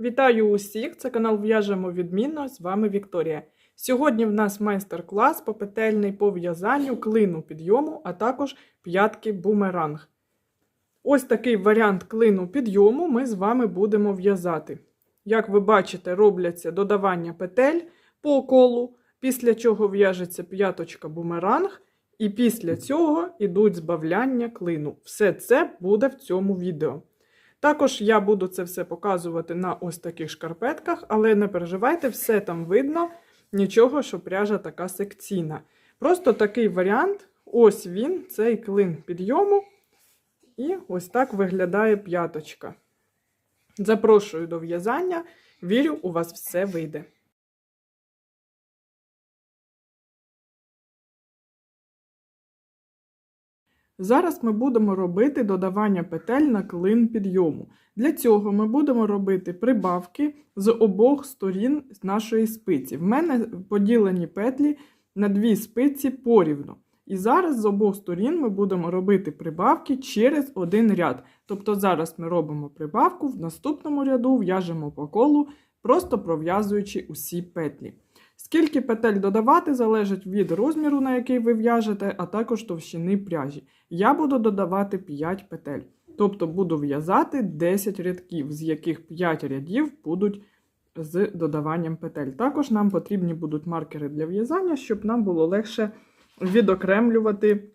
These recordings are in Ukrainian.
Вітаю усіх! Це канал В'яжемо відмінно. З вами Вікторія. Сьогодні в нас майстер-клас попетельний по в'язанню клину підйому, а також п'ятки бумеранг. Ось такий варіант клину підйому ми з вами будемо в'язати. Як ви бачите, робляться додавання петель по колу, після чого в'яжеться п'яточка бумеранг, і після цього йдуть збавляння клину. Все це буде в цьому відео. Також я буду це все показувати на ось таких шкарпетках, але не переживайте, все там видно, нічого, що пряжа така секційна. Просто такий варіант, ось він, цей клин підйому. І ось так виглядає п'яточка. Запрошую до в'язання. Вірю, у вас все вийде. Зараз ми будемо робити додавання петель на клин підйому. Для цього ми будемо робити прибавки з обох сторін нашої спиці. В мене поділені петлі на дві спиці порівну. І зараз з обох сторін ми будемо робити прибавки через один ряд. Тобто зараз ми робимо прибавку, в наступному ряду в'яжемо по колу, просто пров'язуючи усі петлі. Скільки петель додавати, залежить від розміру, на який ви в'яжете, а також товщини пряжі. Я буду додавати 5 петель. Тобто буду в'язати 10 рядків, з яких 5 рядів будуть з додаванням петель. Також нам потрібні будуть маркери для в'язання, щоб нам було легше відокремлювати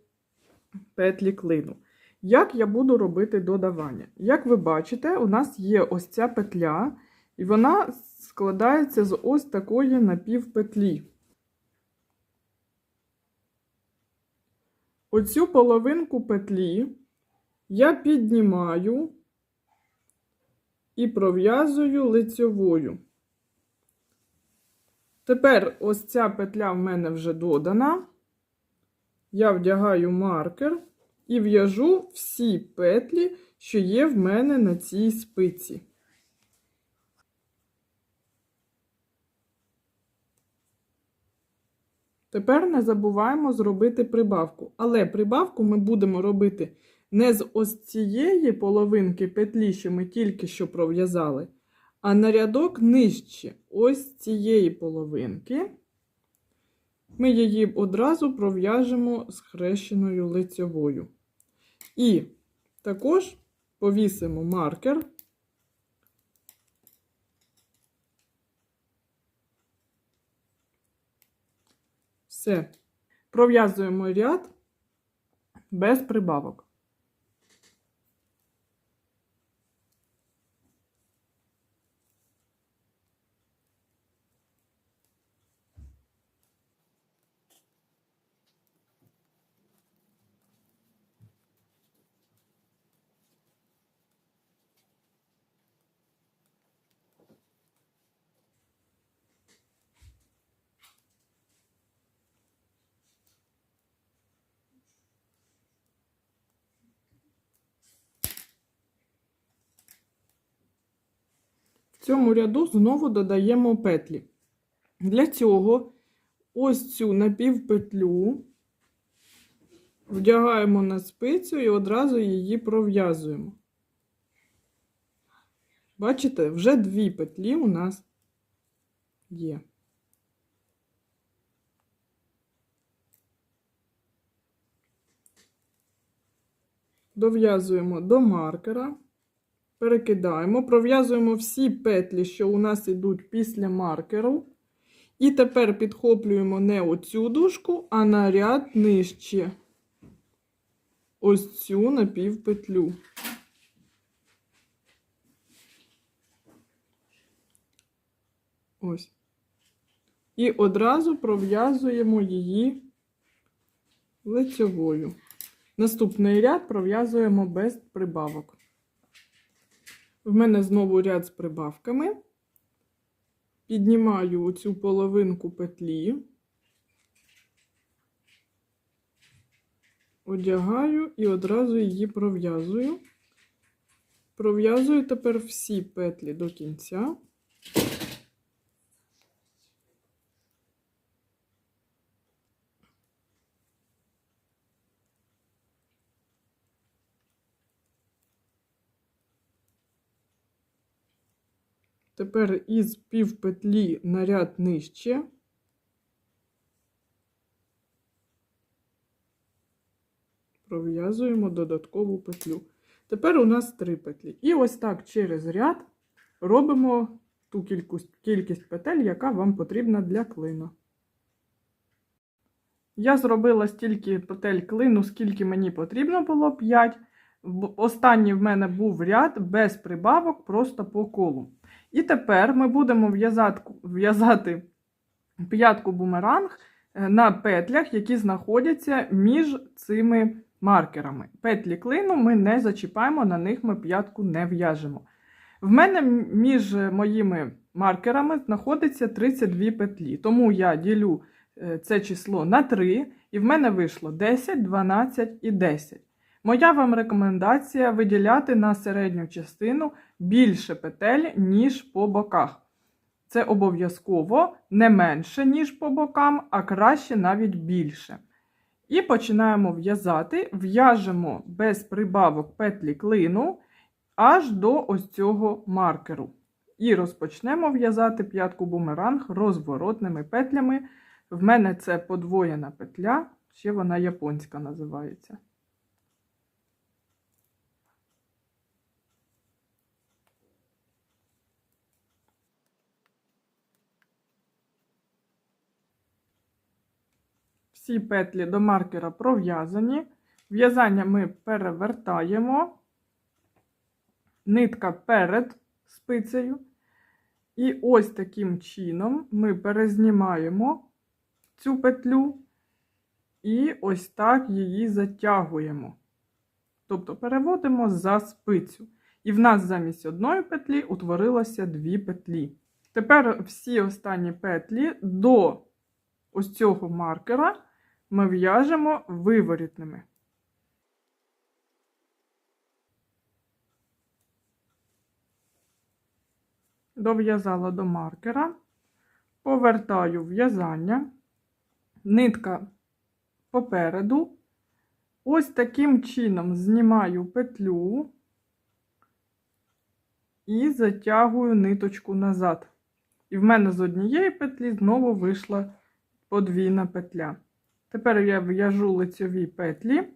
петлі клину. Як я буду робити додавання? Як ви бачите, у нас є ось ця петля, і вона складається з ось такої напівпетлі. Оцю половинку петлі я піднімаю і пров'язую лицьовою. Тепер ось ця петля в мене вже додана. Я вдягаю маркер і в'яжу всі петлі, що є в мене на цій спиці. Тепер не забуваємо зробити прибавку. Але прибавку ми будемо робити не з ось цієї половинки петлі, що ми тільки що пров'язали, а на рядок нижче ось цієї половинки. Ми її одразу пров'яжемо з хрещеною лицьовою. І також повісимо маркер. Все. Пров'язуємо ряд без прибавок. Цьому ряду знову додаємо петлі. Для цього ось цю напівпетлю вдягаємо на спицю і одразу її пров'язуємо. Бачите, вже дві петлі у нас є. Дов'язуємо до маркера. Перекидаємо, пров'язуємо всі петлі, що у нас йдуть після маркеру. І тепер підхоплюємо не оцю дужку, а на ряд нижче. Ось цю напівпетлю. Ось. І одразу пров'язуємо її лицьовою. Наступний ряд пров'язуємо без прибавок. В мене знову ряд з прибавками. Піднімаю оцю половинку петлі, одягаю і одразу її пров'язую. Пров'язую тепер всі петлі до кінця. Тепер із півпетлі на ряд нижче. Пров'язуємо додаткову петлю. Тепер у нас три петлі. І ось так через ряд робимо ту кількість, кількість петель, яка вам потрібна для клина. Я зробила стільки петель клину, скільки мені потрібно було 5. Останній в мене був ряд без прибавок, просто по колу. І тепер ми будемо в'язати, п'ятку бумеранг е, на петлях, які знаходяться між цими маркерами. Петлі клину ми не зачіпаємо, на них ми п'ятку не в'яжемо. В мене між моїми маркерами знаходиться 32 петлі, тому я ділю е, це число на 3, і в мене вийшло 10, 12 і 10. Моя вам рекомендація виділяти на середню частину більше петель, ніж по боках. Це обов'язково не менше, ніж по бокам, а краще навіть більше. І починаємо в'язати, в'яжемо без прибавок петлі клину аж до ось цього маркеру. І розпочнемо в'язати п'ятку бумеранг розворотними петлями. В мене це подвоєна петля, ще вона японська називається. Всі петлі до маркера пров'язані. В'язання ми перевертаємо, нитка перед спицею. І ось таким чином ми перезнімаємо цю петлю і ось так її затягуємо. Тобто переводимо за спицю. І в нас замість одної петлі утворилося дві петлі. Тепер всі останні петлі до ось цього маркера ми в'яжемо виворітними. Дов'язала до маркера, повертаю в'язання, нитка попереду. Ось таким чином знімаю петлю і затягую ниточку назад. І в мене з однієї петлі знову вийшла подвійна петля. Тепер я в'яжу лицьові петлі,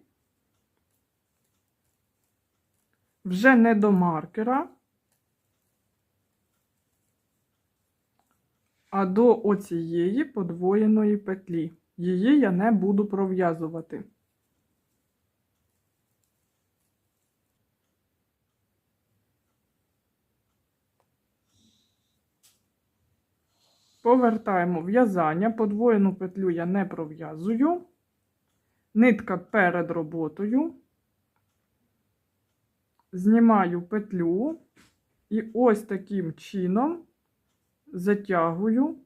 вже не до маркера, а до оцієї подвоєної петлі. Її я не буду пров'язувати. Повертаємо в'язання, подвоєну петлю я не пров'язую, нитка перед роботою, знімаю петлю і ось таким чином затягую,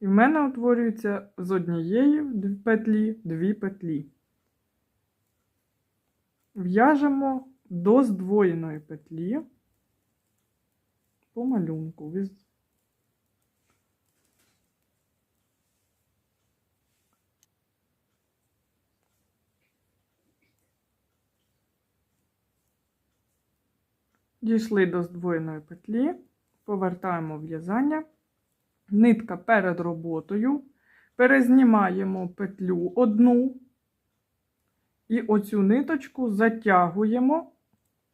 і в мене утворюється з однієї петлі дві петлі. В'яжемо до здвоєної петлі по малюнку. Дійшли до здвоєної петлі, повертаємо в'язання, нитка перед роботою, перезнімаємо петлю одну і оцю ниточку затягуємо,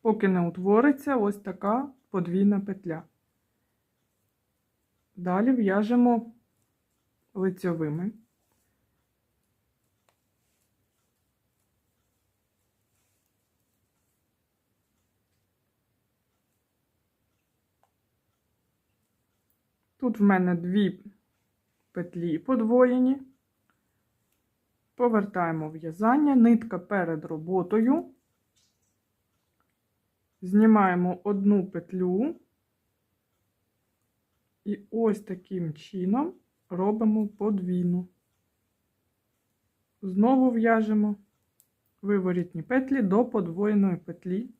поки не утвориться ось така подвійна петля. Далі в'яжемо лицьовими. Тут в мене дві петлі подвоєні. Повертаємо в'язання, нитка перед роботою, знімаємо одну петлю і ось таким чином робимо подвійну. Знову в'яжемо виворітні петлі до подвоєної петлі.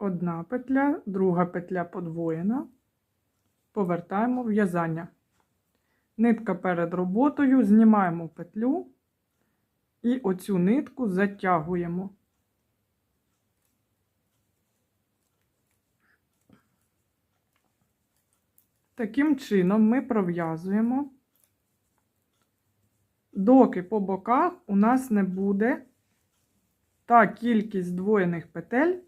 Одна петля, друга петля подвоєна, повертаємо в'язання. Нитка перед роботою, знімаємо петлю і оцю нитку затягуємо. Таким чином ми пров'язуємо, доки по боках у нас не буде та кількість здвоєних петель,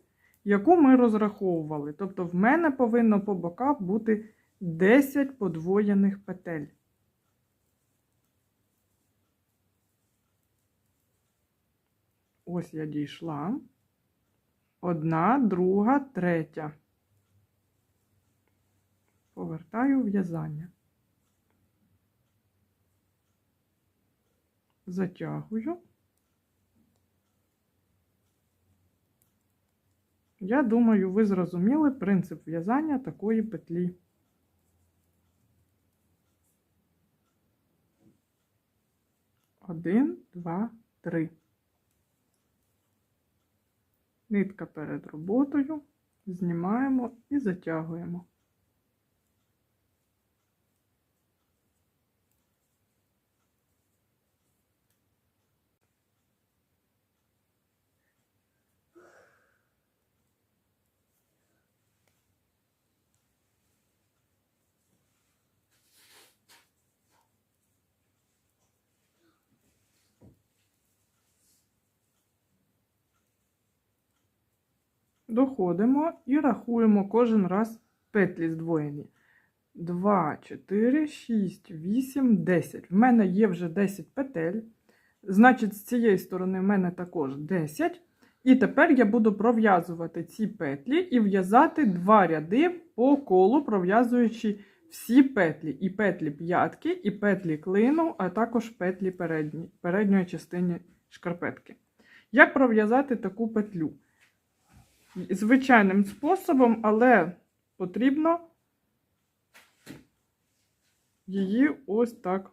яку ми розраховували. Тобто, в мене повинно по боках бути 10 подвоєних петель. Ось я дійшла. Одна, друга, третя. Повертаю в'язання. Затягую. Я думаю, ви зрозуміли принцип в'язання такої петлі. Один, два, три. Нитка перед роботою, знімаємо і затягуємо. Доходимо і рахуємо кожен раз петлі здвоєні. 2, 4, 6, 8, 10. В мене є вже 10 петель. Значить, з цієї сторони в мене також 10. І тепер я буду пров'язувати ці петлі і в'язати два ряди по колу, пров'язуючи всі петлі. І петлі п'ятки, і петлі клину, а також петлі передні, передньої частини шкарпетки. Як пров'язати таку петлю? Звичайним способом, але потрібно її ось так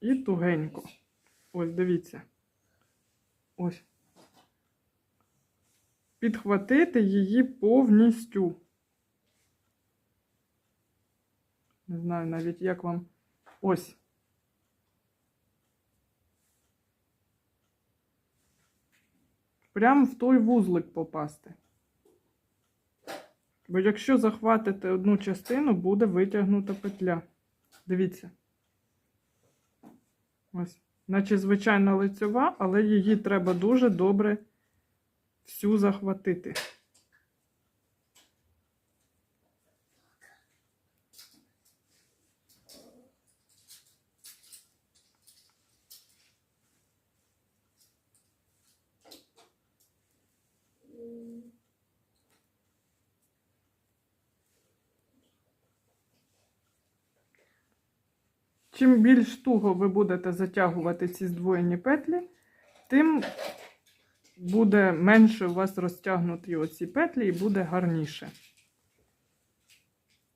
і тугенько. Ось, дивіться. Ось. Підхватити її повністю. Не знаю навіть, як вам ось. Прямо в той вузлик попасти. Бо якщо захватите одну частину, буде витягнута петля. Дивіться. Ось. Наче звичайна лицьова, але її треба дуже добре всю захватити. Чим більш туго ви будете затягувати ці здвоєні петлі, тим буде менше у вас розтягнуті оці петлі і буде гарніше.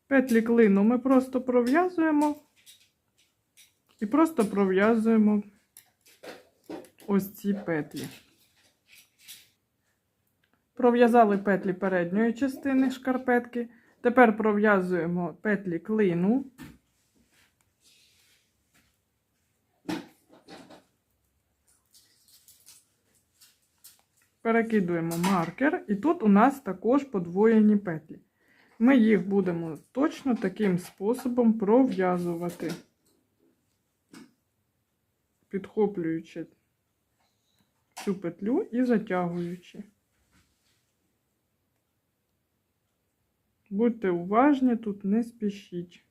Петлі клину ми просто пров'язуємо і просто пров'язуємо ось ці петлі. Пров'язали петлі передньої частини шкарпетки. Тепер пров'язуємо петлі клину. Перекидуємо маркер, і тут у нас також подвоєні петлі. Ми їх будемо точно таким способом пров'язувати, підхоплюючи цю петлю і затягуючи. Будьте уважні, тут не спішіть.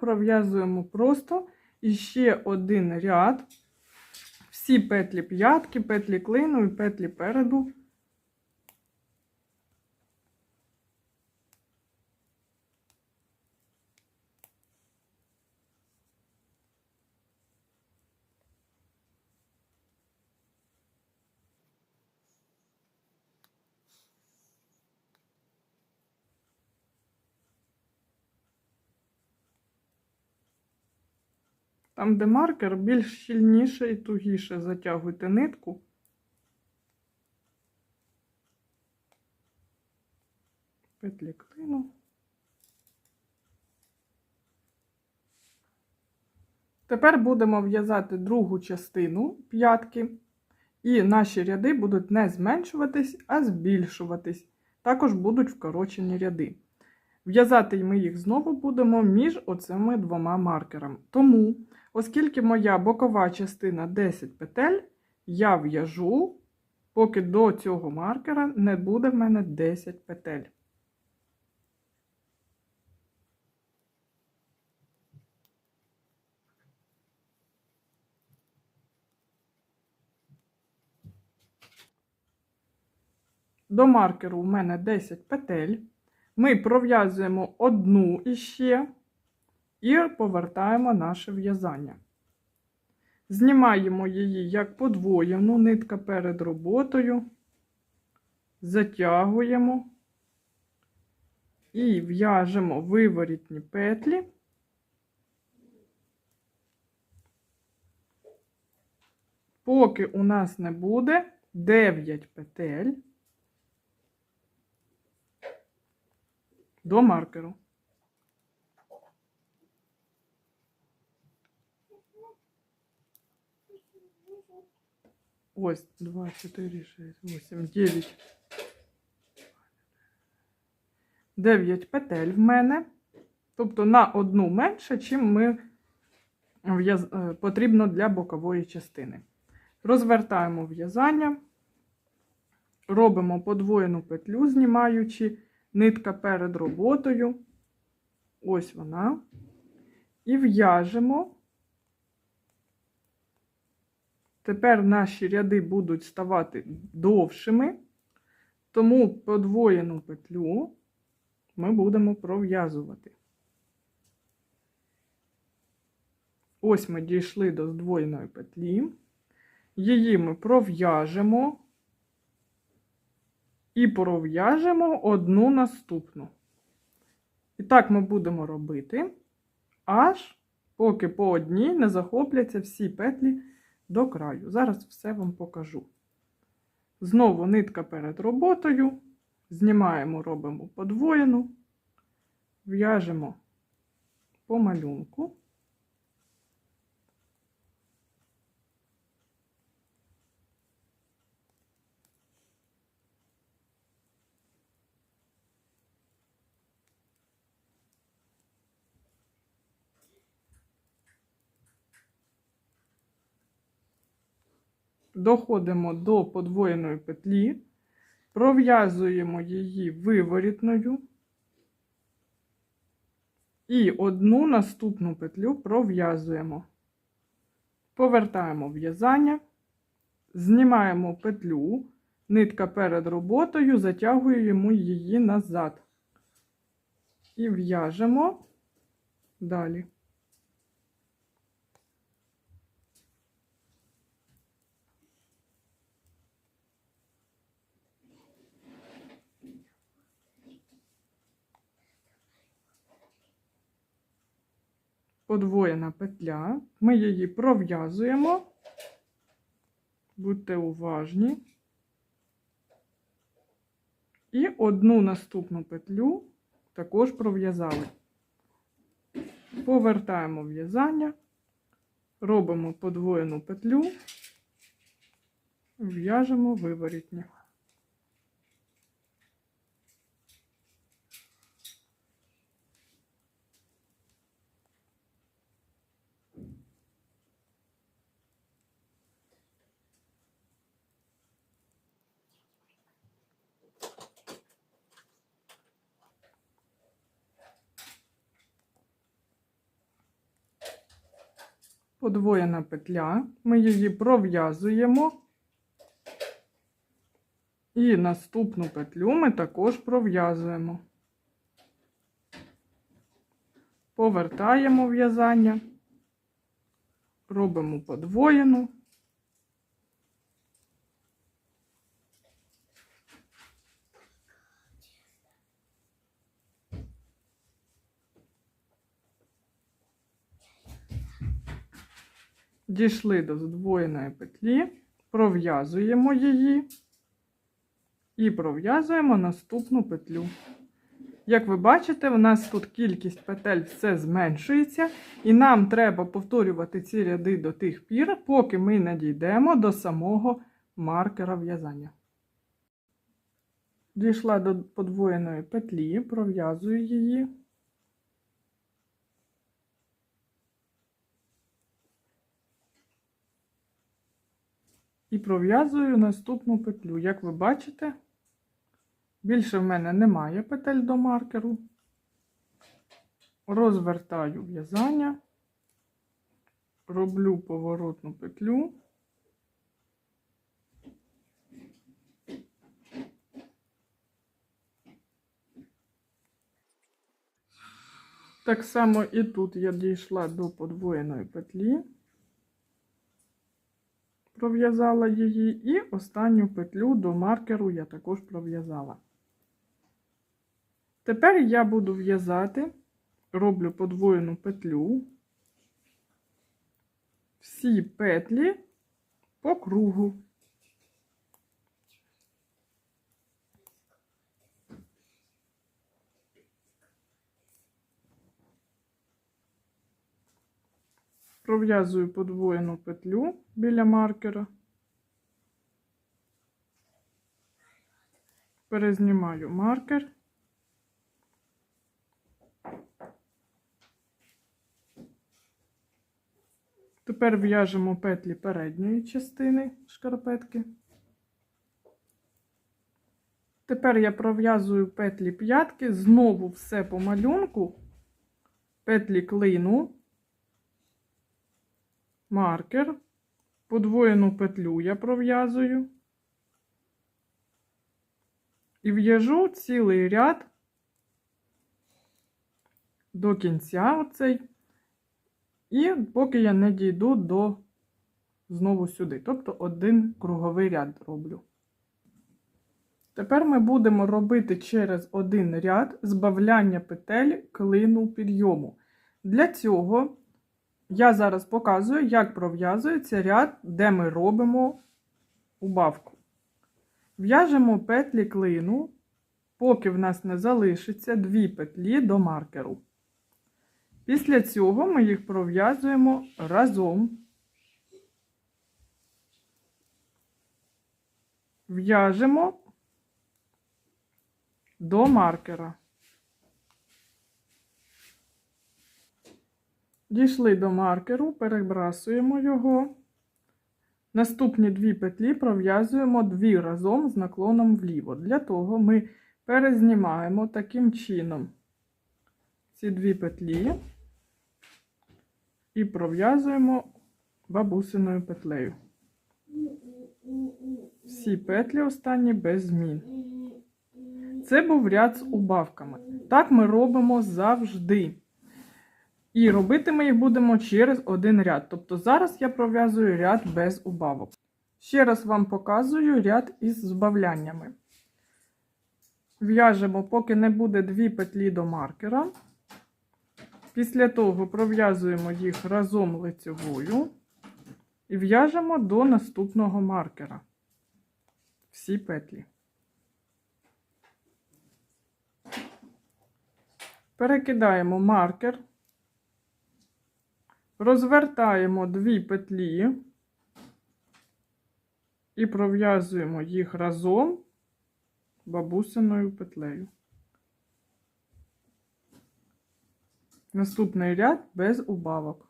Пров'язуємо просто і ще один ряд. Всі петлі п'ятки, петлі клину і петлі переду. Там, де маркер, більш щільніше і тугіше затягуйте нитку. Петлі клину. Тепер будемо в'язати другу частину п'ятки, і наші ряди будуть не зменшуватись, а збільшуватись. Також будуть вкорочені ряди. В'язати ми їх знову будемо між оцими двома маркерами. Тому, оскільки моя бокова частина 10 петель, я в'яжу, поки до цього маркера не буде в мене 10 петель. До маркеру у мене 10 петель. Ми пров'язуємо одну іще і повертаємо наше в'язання. Знімаємо її як подвоєну, нитка перед роботою, затягуємо і в'яжемо виворітні петлі. Поки у нас не буде 9 петель. До маркеру. Ось 2, 4, 6, 8, 9. 9 петель в мене. Тобто на одну менше, чим ми в'яз... е, потрібно для бокової частини. Розвертаємо в'язання, робимо подвоєну петлю, знімаючи нитка перед роботою. Ось вона. І в'яжемо. Тепер наші ряди будуть ставати довшими, тому подвоєну петлю ми будемо пров'язувати. Ось ми дійшли до здвоєної петлі. Її ми пров'яжемо і пров'яжемо одну наступну. І так ми будемо робити, аж поки по одній не захопляться всі петлі до краю. Зараз все вам покажу. Знову нитка перед роботою, знімаємо, робимо подвоєну, в'яжемо по малюнку. Доходимо до подвоєної петлі, пров'язуємо її виворітною і одну наступну петлю пров'язуємо. Повертаємо в'язання, знімаємо петлю, нитка перед роботою, затягуємо її назад і в'яжемо далі. Подвоєна петля, ми її пров'язуємо, будьте уважні, і одну наступну петлю також пров'язали. Повертаємо в'язання, робимо подвоєну петлю, в'яжемо виворітні. Подвоєна петля, ми її пров'язуємо. І наступну петлю ми також пров'язуємо. Повертаємо в'язання, робимо подвоєну. Дійшли до здвоєної петлі, пров'язуємо її і пров'язуємо наступну петлю. Як ви бачите, в нас тут кількість петель все зменшується, і нам треба повторювати ці ряди до тих пір, поки ми не дійдемо до самого маркера в'язання. Дійшла до подвоєної петлі, пров'язую її. І пров'язую наступну петлю. Як ви бачите, більше в мене немає петель до маркеру. Розвертаю в'язання, роблю поворотну петлю. Так само і тут я дійшла до подвоєної петлі, пров'язала її, і останню петлю до маркеру я також пров'язала. Тепер я буду в'язати, роблю подвоєну петлю, всі петлі по кругу. Пров'язую подвоєну петлю біля маркера. Перезнімаю маркер. Тепер в'яжемо петлі передньої частини шкарпетки. Тепер я пров'язую петлі п'ятки, знову все по малюнку, петлі клину, маркер, подвоєну петлю я пров'язую і в'яжу цілий ряд до кінця оцей. І поки я не дійду до знову сюди. Тобто один круговий ряд роблю. Тепер ми будемо робити через один ряд збавляння петель клину підйому. Для цього я зараз показую, як пров'язується ряд, де ми робимо убавку. В'яжемо петлі клину, поки в нас не залишиться дві петлі до маркеру. Після цього ми їх пров'язуємо разом. В'яжемо до маркера. Дійшли до маркеру, перебрасуємо його. Наступні дві петлі пров'язуємо дві разом з наклоном вліво. Для того ми перезнімаємо таким чином ці дві петлі і пров'язуємо бабусиною петлею. Всі петлі останні без змін. Це був ряд з убавками. Так ми робимо завжди. І робити ми їх будемо через один ряд. Тобто зараз я пров'язую ряд без убавок. Ще раз вам показую ряд із збавляннями. В'яжемо, поки не буде дві петлі до маркера. Після того пров'язуємо їх разом лицевою і в'яжемо до наступного маркера. Всі петлі. Перекидаємо маркер, розвертаємо дві петлі і пров'язуємо їх разом бабусиною петлею. Наступний ряд без убавок.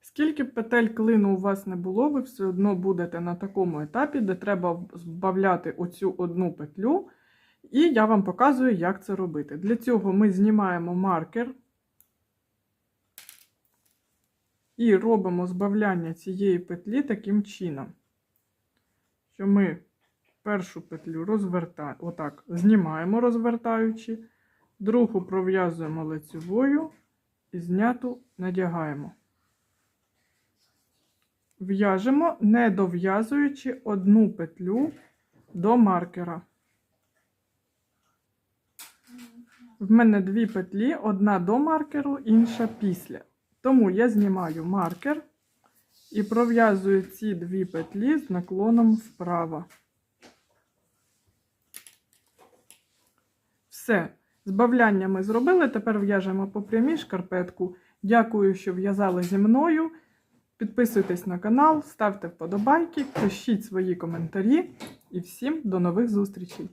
Скільки б петель клину у вас не було, ви все одно будете на такому етапі, де треба збавляти оцю одну петлю. І я вам показую, як це робити. Для цього ми знімаємо маркер І робимо збавляння цієї петлі таким чином, що ми першу петлю розвертаємо, отак, знімаємо, розвертаючи, другу пров'язуємо лицевою і зняту надягаємо. В'яжемо, не дов'язуючи одну петлю до маркера. В мене дві петлі, одна до маркеру, інша після. Тому я знімаю маркер і пров'язую ці дві петлі з наклоном вправо. Все. Збавляння ми зробили. Тепер в'яжемо по прямій шкарпетку. Дякую, що в'язали зі мною. Підписуйтесь на канал, ставте вподобайки, пишіть свої коментарі і всім до нових зустрічей!